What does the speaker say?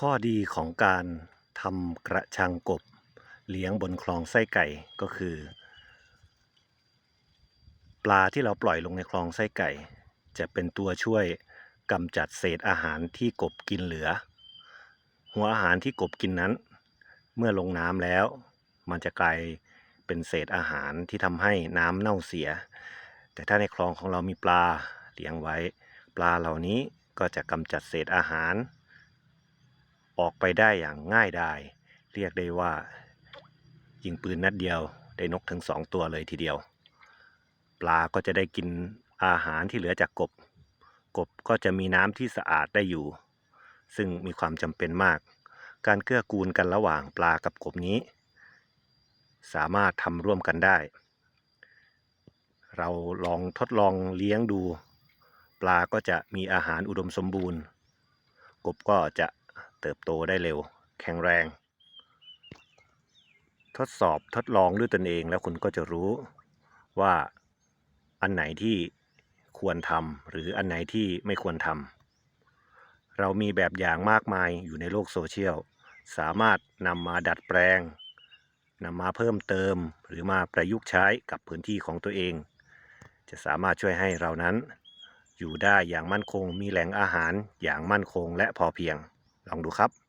ข้อดีของการทำกระชังกบ เลี้ยงบนคลองไส้ไก่ก็คือ ปลาที่เราปล่อยลงในคลองไส้ไก่ จะเป็นตัวช่วยกำจัดเศษอาหารที่กบกินเหลือ หัวอาหารที่กบกินนั้น เมื่อลงน้ำแล้ว มันจะกลายเป็นเศษอาหารที่ทำให้น้ำเน่าเสีย แต่ถ้าในคลองของเรามีปลาเลี้ยงไว้ ปลาเหล่านี้ก็จะกำจัดเศษอาหาร ออกไปได้อย่างง่ายดาย เรียกได้ว่า ยิงปืนนัดเดียวได้นกถึงสองตัวเลยทีเดียว ปลาก็จะได้กินอาหารที่เหลือจากกบ กบก็จะมีน้ำที่สะอาดได้อยู่ ซึ่งมีความจำเป็นมาก การเกื้อกูลกันระหว่างปลากับกบนี้ สามารถทำร่วมกันได้ เราลองทดลองเลี้ยงดู ปลาก็จะมีอาหารอุดมสมบูรณ์ กบก็จะ เติบโตได้เร็ว แข็งแรง ทดสอบทดลองด้วยตนเองแล้วคุณก็จะรู้ว่าอันไหนที่ควรทำหรืออันไหนที่ไม่ควรทำเรามีแบบอย่างมากมายอยู่ในโลกโซเชียล สามารถนำมาดัดแปลงนำมาเพิ่มเติมหรือมาประยุกต์ใช้กับพื้นที่ของตัวเอง จะสามารถช่วยให้เรานั้น อยู่ได้อย่างมั่นคงมีแหล่งอาหารอย่างมั่นคงและพอเพียง ลองดูครับ